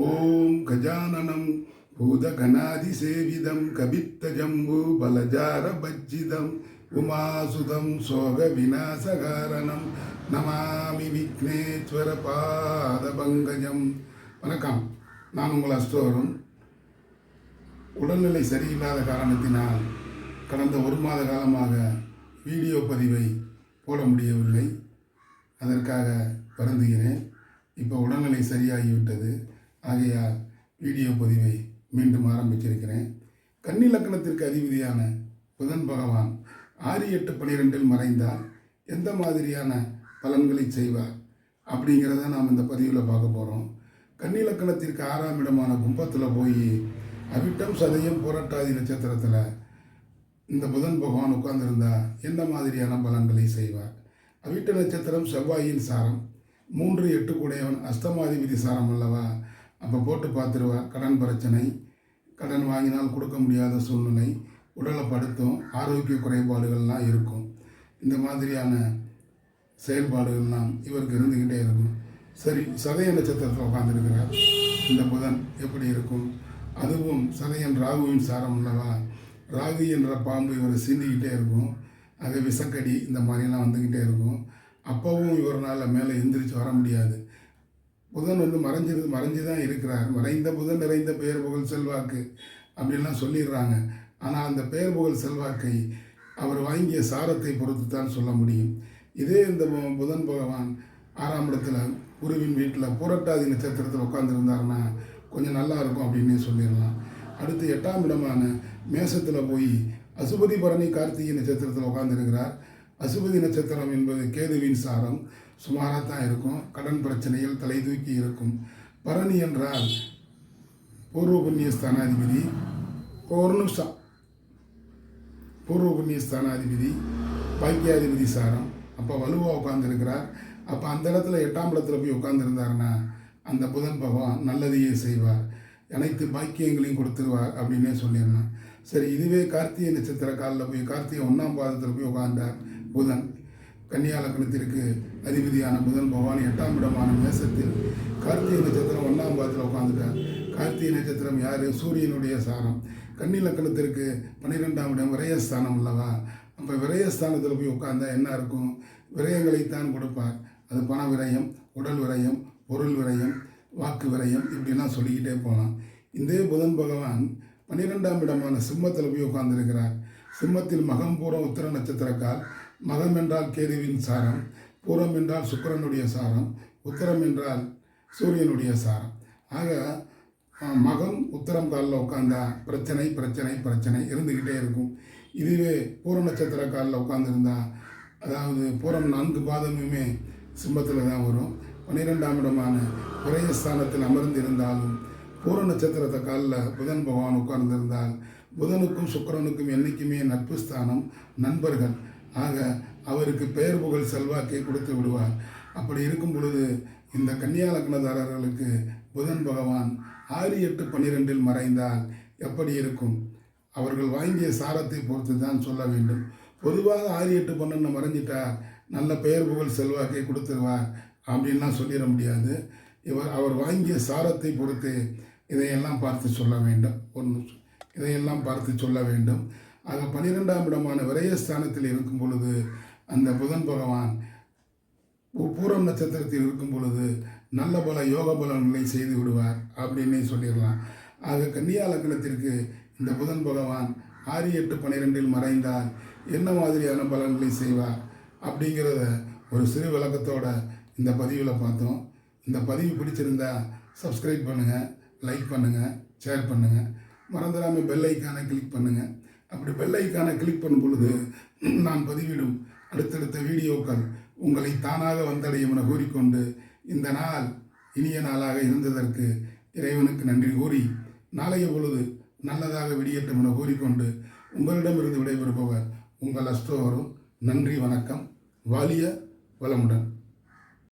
ஓம் கஜானனம் பூதகணாதிசேவிதம் கபித்தஜம்பு பலஜார பஜ்ஜிதம் உமாசுதம் சோக விநாசகாரணம் நமாமி விக்னேஸ்வர பாதபங்கஜம் வணக்கம். நான் உங்கள் அஸ்தோரும் உடல்நிலை சரியில்லாத காரணத்தினால் கடந்த ஒரு மாத காலமாக வீடியோ பதிவை போட முடியவில்லை. அதற்காக வருந்துகிறேன். இப்போ உடல்நிலை சரியாகிவிட்டது. ஆகையால் வீடியோ பதிவை மீண்டும் ஆரம்பிச்சிருக்கிறேன் கன்னி லக்கணத்திற்கு அதிபதியான புதன் பகவான் ஆறு எட்டு பனிரெண்டில் மறைந்தால் எந்த மாதிரியான பலன்களை செய்வார் அப்படிங்கிறத நாம் இந்த பதிவில் பார்க்க போகிறோம் கன்னி லக்கணத்திற்கு ஆறாம் இடமான கும்பத்தில் போய் அவிட்டம் சதயம் புரட்டாதி நட்சத்திரத்தில் இந்த புதன் பகவான் உட்கார்ந்திருந்தா எந்த மாதிரியான பலன்களை செய்வார்? அவிட்ட நட்சத்திரம் செவ்வாயின் சாரம் மூன்று எட்டு கூடையவன் அஸ்தமாதிபதி சாரம் அல்லவா? அப்போ போட்டு பார்த்துருவார் கடன் பிரச்சனை கடன் வாங்கினால் கொடுக்க முடியாத சூழ்நிலை உடலை படுத்தும் ஆரோக்கிய குறைபாடுகள்லாம் இருக்கும். இந்த மாதிரியான செயல்பாடுகள்லாம் இவருக்கு இருந்துக்கிட்டே இருக்கும். சரி சதய நட்சத்திரத்தில் உட்காந்துருக்கிறார் இந்த புதன் எப்படி இருக்கும்? அதுவும் சதயன் ராகுவின் சாரம் உள்ளவா ராகு என்ற பாம்பு இவரை சீண்டிக்கிட்டே இருக்கும். அது விசக்கடி இந்த மாதிரிலாம் வந்துக்கிட்டே இருக்கும். அப்போவும் இவரால் மேலே எந்திரிச்சு வர முடியாது. புதன் வந்து மறைஞ்சிரு மறைஞ்சு தான் இருக்கிறார். மறைந்த புதன் நிறைந்த பெயர் புகழ் செல்வாக்கு அப்படின்லாம் சொல்லிடுறாங்க. ஆனால் அந்த பெயர் புகழ் செல்வாக்கை அவர் வாங்கிய சாரத்தை பொறுத்து தான் சொல்ல முடியும். இதே இந்த புதன் பகவான் ஆறாம் இடத்துல குருவின் வீட்டில் புரட்டாதி நட்சத்திரத்தில் உட்காந்துருந்தாருன்னா கொஞ்சம் நல்லா இருக்கும் அப்படின்னே சொல்லிடலாம். அடுத்து எட்டாம் இடமான மேசத்தில் போய் அசுபதி பரணி கார்த்திகை நட்சத்திரத்தில் உட்காந்துருக்கிறார் அசுபதி நட்சத்திரம் என்பது கேதுவின் சாரம். சுமாராக தான் இருக்கும். கடன் பிரச்சனைகள் தலை தூக்கி இருக்கும். பரணி என்றால் பூர்வ புண்ணிய ஸ்தானாதிபதி ஒரு நிமிஷம் பூர்வ புண்ணிய ஸ்தானாதிபதி பாக்கியாதிபதி சாரம். அப்போ வலுவாக உட்காந்துருக்கிறார் அப்போ அந்த இடத்துல எட்டாம் இடத்துல போய் உட்காந்துருந்தாருன்னா அந்த புதன் பகவான் நல்லதையே செய்வார். அனைத்து பாக்கியங்களையும் கொடுத்துருவார் அப்படின்னே சொல்லிடலாம் சரி இதுவே கார்த்திகை நட்சத்திர காலில் போய் கார்த்திகை ஒன்றாம் பாதத்தில் போய் உட்காந்தார் புதன். கன்னியாலக்கணத்திற்கு அதிபதியான புதன் பகவான் எட்டாம் இடமான மேசத்தில் கார்த்திகை நட்சத்திரம் ஒன்றாம் பாதத்தில் உட்காந்துட்டார் கார்த்திகை நட்சத்திரம் யார்? சூரியனுடைய சாரம் கன்னிலக்கணத்திற்கு பன்னிரெண்டாம் இடம் விரயஸ்தானம் அல்லவா? அப்போ விரயஸ்தானத்தில் போய் உட்காந்தா என்ன இருக்கும்? விரயங்களைத்தான் கொடுப்பார். அது பண விரயம் உடல் விரயம் பொருள் விரயம் வாக்கு விரயம் இப்படிலாம் சொல்லிக்கிட்டே போகலாம் இதே புதன் பகவான் பன்னிரெண்டாம் இடமான சிம்மத்தில் போய் உட்கார்ந்துருக்கிறார். சிம்மத்தில் மகம்பூரம் உத்திர நட்சத்திரக்கால் மகம் என்றால் கேதுவின் சாரம் பூரம் என்றால் சுக்கிரனுடைய சாரம் உத்தரம் என்றால் சூரியனுடைய சாரம். ஆக மகம் உத்தரம் காலில் உட்காந்தா பிரச்சனை பிரச்சனை பிரச்சனை இருந்துக்கிட்டே இருக்கும். இதுவே பூர நட்சத்திர காலில் உட்காந்துருந்தா அதாவது பூரம் நான்கு பாதமுமே சிம்பத்தில் தான் வரும். பன்னிரெண்டாம் இடமான விரயஸ்தானத்தில் அமர்ந்திருந்தாலும் பூர நட்சத்திரத்தை காலில் புதன் பகவான் உட்கார்ந்திருந்தால் புதனுக்கும் சுக்கரனுக்கும் என்றைக்குமே நட்பு ஸ்தானம் நண்பர்கள் ஆக அவருக்கு பெயர் புகழ் செல்வாக்கை கொடுத்து விடுவார். அப்படி இருக்கும் பொழுது இந்த கன்னியா லக்னதாரர்களுக்கு புதன் பகவான் ஆறு எட்டு பன்னிரெண்டில் மறைந்தால் எப்படி இருக்கும்? அவர்கள் வாங்கிய சாரத்தை பொறுத்து தான் சொல்ல வேண்டும். பொதுவாக ஆறு எட்டு பன்னெண்டு மறைஞ்சிட்டார் நல்ல பெயர் புகழ் செல்வாக்கை கொடுத்துருவார் அப்படின்லாம் சொல்லிட முடியாது. இவர் அவர் வாங்கிய சாரத்தை பொறுத்து இதையெல்லாம் பார்த்து சொல்ல வேண்டும். ஒன்று இதையெல்லாம் பார்த்து சொல்ல வேண்டும். ஆக பன்னிரெண்டாம் இடமான விரயஸ்தானத்தில் இருக்கும் பொழுது அந்த புதன் பகவான் பூரம் நட்சத்திரத்தில் இருக்கும் பொழுது நல்ல பல யோக பலன்களை செய்து விடுவார் அப்படின்னே சொல்லிடலாம். ஆக கன்னியா லக்னத்திற்கு இந்த புதன் பகவான் ஆறு எட்டு பன்னிரெண்டில் மறைந்தால் என்ன மாதிரியான பலன்களை செய்வார் அப்படிங்கிறத ஒரு சிறு விளக்கத்தோட இந்த பதிவில் பார்த்தோம். இந்த பதிவு பிடிச்சிருந்தா சப்ஸ்கிரைப் பண்ணுங்கள் லைக் பண்ணுங்கள் ஷேர் பண்ணுங்கள் மறந்துடாமல் பெல் ஐக்கானை கிளிக் பண்ணுங்கள் அப்படி பெல்லைக்கான கிளிக் பண்ணும் பொழுது நான் பதிவிடும். அடுத்தடுத்த வீடியோக்கள் உங்களை தானாக வந்தடையும் என கூறிக்கொண்டு இந்த நாள் இனிய நாளாக இருந்ததற்கு இறைவனுக்கு நன்றி கூறி நாளைய பொழுது நல்லதாக விடியட்டும் என கூறிக்கொண்டு உங்களிடமிருந்து விடைபெறுபவர் உங்கள் அஸ்தோவரும். நன்றி வணக்கம். வாலிய வளமுடன்.